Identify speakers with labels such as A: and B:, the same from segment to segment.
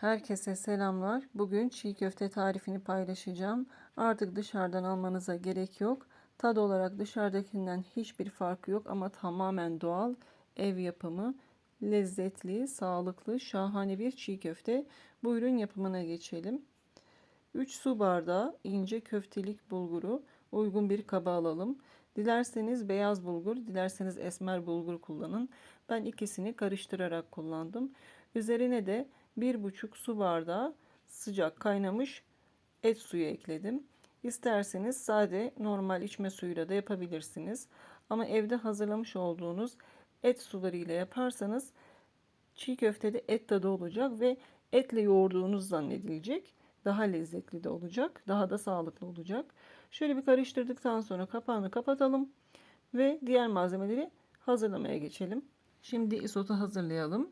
A: Herkese selamlar. Bugün çiğ köfte tarifini paylaşacağım. Artık dışarıdan almanıza gerek yok. Tad olarak dışarıdakinden hiçbir farkı yok ama tamamen doğal, ev yapımı, lezzetli, sağlıklı, şahane bir çiğ köfte. Buyurun yapımına geçelim. 3 su bardağı ince köftelik bulguru uygun bir kaba alalım. Dilerseniz beyaz bulgur, dilerseniz esmer bulgur kullanın. Ben ikisini karıştırarak kullandım. Üzerine de 1,5 su bardağı sıcak kaynamış et suyu ekledim. İsterseniz sade normal içme suyuyla da yapabilirsiniz. Ama evde hazırlamış olduğunuz et suları ile yaparsanız çiğ köftede et tadı olacak ve etle yoğurduğunuz zannedilecek. Daha lezzetli de olacak. Daha da sağlıklı olacak. Şöyle bir karıştırdıktan sonra kapağını kapatalım. Ve diğer malzemeleri hazırlamaya geçelim. Şimdi isotu hazırlayalım.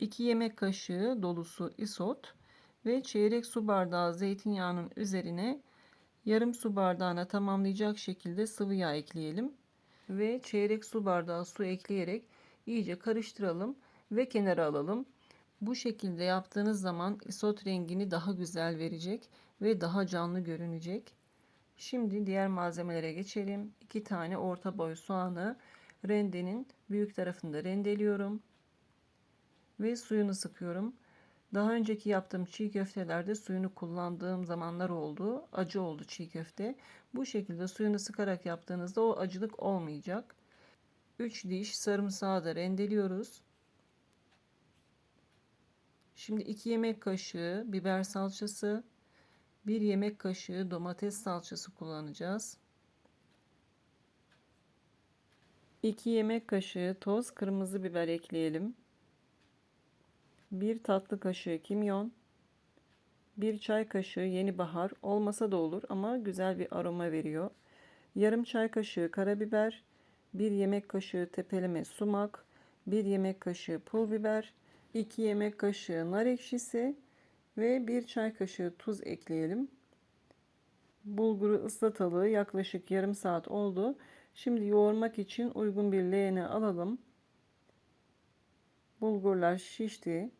A: 2 yemek kaşığı dolusu isot ve çeyrek su bardağı zeytinyağının üzerine yarım su bardağına tamamlayacak şekilde sıvı yağ ekleyelim. Ve çeyrek su bardağı su ekleyerek iyice karıştıralım ve kenara alalım. Bu şekilde yaptığınız zaman isot rengini daha güzel verecek ve daha canlı görünecek. Şimdi diğer malzemelere geçelim. 2 tane orta boy soğanı rendenin büyük tarafında rendeliyorum ve suyunu sıkıyorum. Daha önceki yaptığım çiğ köftelerde suyunu kullandığım zamanlar oldu. Acı oldu çiğ köfte. Bu şekilde suyunu sıkarak yaptığınızda o acılık olmayacak. 3 diş sarımsağı da rendeliyoruz. Şimdi 2 yemek kaşığı biber salçası, 1 yemek kaşığı domates salçası kullanacağız. 2 yemek kaşığı toz kırmızı biber ekleyelim. 1 tatlı kaşığı kimyon, 1 çay kaşığı yeni bahar olmasa da olur ama güzel bir aroma veriyor. Yarım çay kaşığı karabiber, 1 yemek kaşığı tepeleme sumak, 1 yemek kaşığı pul biber, 2 yemek kaşığı nar ekşisi ve 1 çay kaşığı tuz ekleyelim. Bulguru ıslatalı yaklaşık yarım saat oldu. Şimdi yoğurmak için uygun bir leğene alalım. Bulgurlar şişti.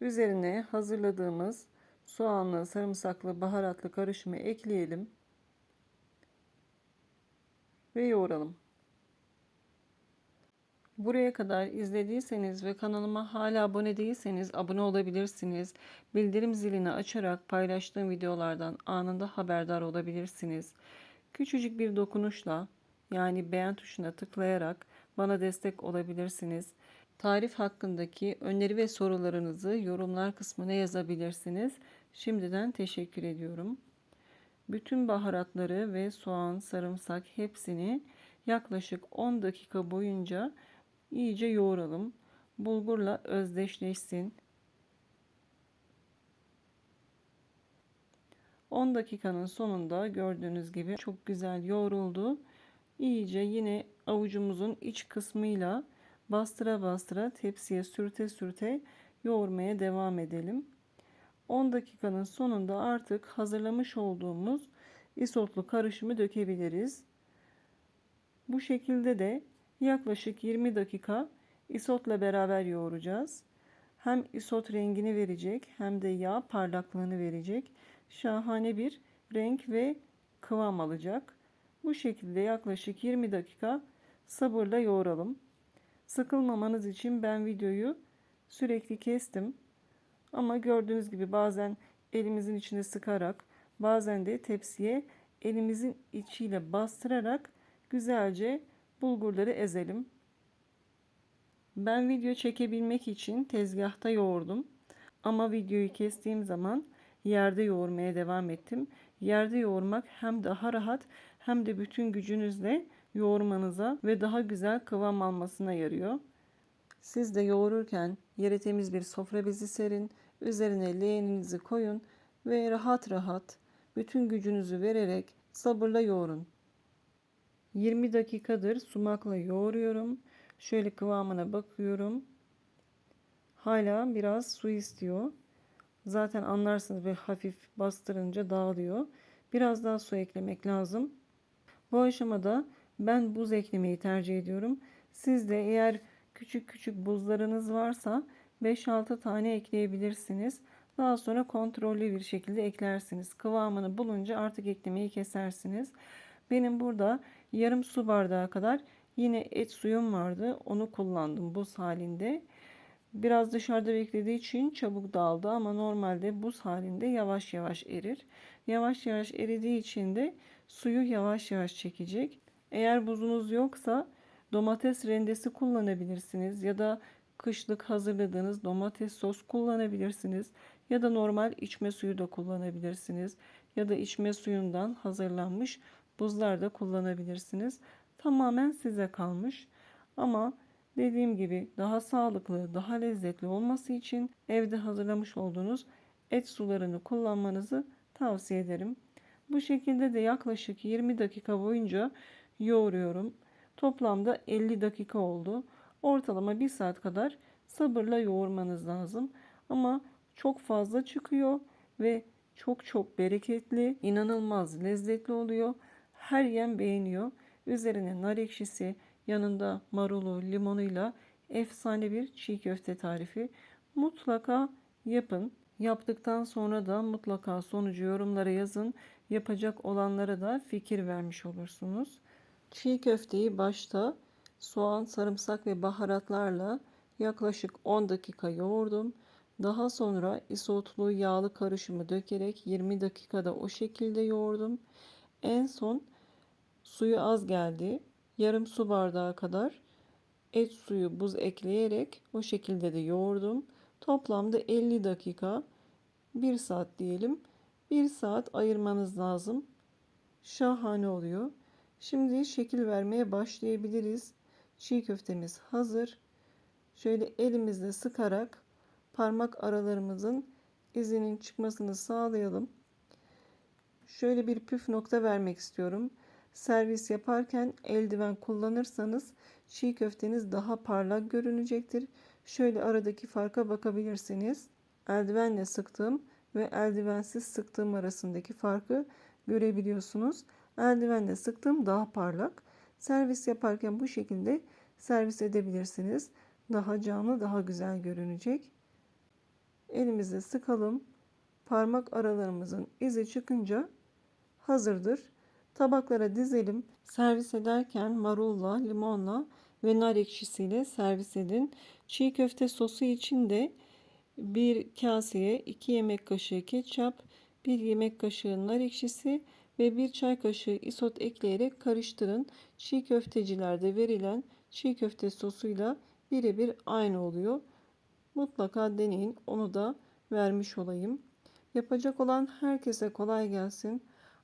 A: Üzerine hazırladığımız soğanlı, sarımsaklı, baharatlı karışımı ekleyelim. Ve yoğuralım. Buraya kadar izlediyseniz ve kanalıma hala abone değilseniz abone olabilirsiniz. Bildirim zilini açarak paylaştığım videolardan anında haberdar olabilirsiniz. Küçücük bir dokunuşla yani beğen tuşuna tıklayarak bana destek olabilirsiniz. Tarif hakkındaki öneri ve sorularınızı yorumlar kısmına yazabilirsiniz. Şimdiden teşekkür ediyorum. Bütün baharatları ve soğan, sarımsak hepsini yaklaşık 10 dakika boyunca iyice yoğuralım. Bulgurla özdeşleşsin. 10 dakikanın sonunda gördüğünüz gibi çok güzel yoğruldu. İyice yine avucumuzun iç kısmıyla bastıra bastıra tepsiye sürte sürte yoğurmaya devam edelim. 10 dakikanın sonunda artık hazırlamış olduğumuz isotlu karışımı dökebiliriz. Bu şekilde de yaklaşık 20 dakika isotla beraber yoğuracağız. Hem isot rengini verecek hem de yağ parlaklığını verecek. Şahane bir renk ve kıvam alacak. Bu şekilde yaklaşık 20 dakika sabırla yoğuralım. Sıkılmamanız için ben videoyu sürekli kestim. Ama gördüğünüz gibi bazen elimizin içine sıkarak bazen de tepsiye elimizin içiyle bastırarak güzelce bulgurları ezelim. Ben video çekebilmek için tezgahta yoğurdum. Ama videoyu kestiğim zaman yerde yoğurmaya devam ettim. Yerde yoğurmak hem daha rahat hem de bütün gücünüzle yoğurmanıza ve daha güzel kıvam almasına yarıyor. Siz de yoğururken yere temiz bir sofra bezi serin, üzerine leğeninizi koyun ve rahat rahat bütün gücünüzü vererek sabırla yoğurun. 20 dakikadır sumakla yoğuruyorum. Şöyle kıvamına bakıyorum. Hala biraz su istiyor. Zaten anlarsınız ve hafif bastırınca dağılıyor. Biraz daha su eklemek lazım. Bu aşamada ben buz eklemeyi tercih ediyorum. Siz de eğer küçük küçük buzlarınız varsa 5-6 tane ekleyebilirsiniz. Daha sonra kontrollü bir şekilde eklersiniz. Kıvamını bulunca artık eklemeyi kesersiniz. Benim burada yarım su bardağı kadar yine et suyum vardı. Onu kullandım buz halinde. Biraz dışarıda beklediği için çabuk dağıldı ama normalde buz halinde yavaş yavaş erir. Yavaş yavaş eridiği için de suyu yavaş yavaş çekecek. Eğer buzunuz yoksa domates rendesi kullanabilirsiniz ya da kışlık hazırladığınız domates sos kullanabilirsiniz ya da normal içme suyu da kullanabilirsiniz ya da içme suyundan hazırlanmış buzlar da kullanabilirsiniz. Tamamen size kalmış. Ama dediğim gibi daha sağlıklı, daha lezzetli olması için evde hazırlamış olduğunuz et sularını kullanmanızı tavsiye ederim. Bu şekilde de yaklaşık 20 dakika boyunca yoğuruyorum. Toplamda 50 dakika oldu. Ortalama 1 saat kadar sabırla yoğurmanız lazım. Ama çok fazla çıkıyor ve çok çok bereketli, inanılmaz lezzetli oluyor. Her yem beğeniyor. Üzerine nar ekşisi, yanında marulu, limonuyla efsane bir çiğ köfte tarifi. Mutlaka yapın. Yaptıktan sonra da mutlaka sonucu yorumlara yazın. Yapacak olanlara da fikir vermiş olursunuz. Çiğ köfteyi başta soğan, sarımsak ve baharatlarla yaklaşık 10 dakika yoğurdum. Daha sonra isotlu yağlı karışımı dökerek 20 dakikada o şekilde yoğurdum. En son suyu az geldi. Yarım su bardağı kadar et suyu buz ekleyerek o şekilde de yoğurdum. Toplamda 50 dakika 1 saat diyelim. 1 saat ayırmanız lazım. Şahane oluyor. Şimdi şekil vermeye başlayabiliriz. Çiğ köftemiz hazır. Şöyle elimizle sıkarak parmak aralarımızın izinin çıkmasını sağlayalım. Şöyle bir püf nokta vermek istiyorum. Servis yaparken eldiven kullanırsanız çiğ köfteniz daha parlak görünecektir. Şöyle aradaki farka bakabilirsiniz. Eldivenle sıktığım ve eldivensiz sıktığım arasındaki farkı görebiliyorsunuz. Eldivenle sıktığım daha parlak. Servis yaparken bu şekilde servis edebilirsiniz. Daha canlı, daha güzel görünecek. Elimizle sıkalım. Parmak aralarımızın izi çıkınca hazırdır. Tabaklara dizelim. Servis ederken marulla, limonla ve nar ekşisiyle servis edin. Çiğ köfte sosu için de bir kaseye 2 yemek kaşığı ketçap, 1 yemek kaşığı nar ekşisi ve 1 çay kaşığı isot ekleyerek karıştırın. Çiğ köftecilerde verilen çiğ köfte sosuyla birebir aynı oluyor. Mutlaka deneyin. Onu da vermiş olayım. Yapacak olan herkese kolay gelsin.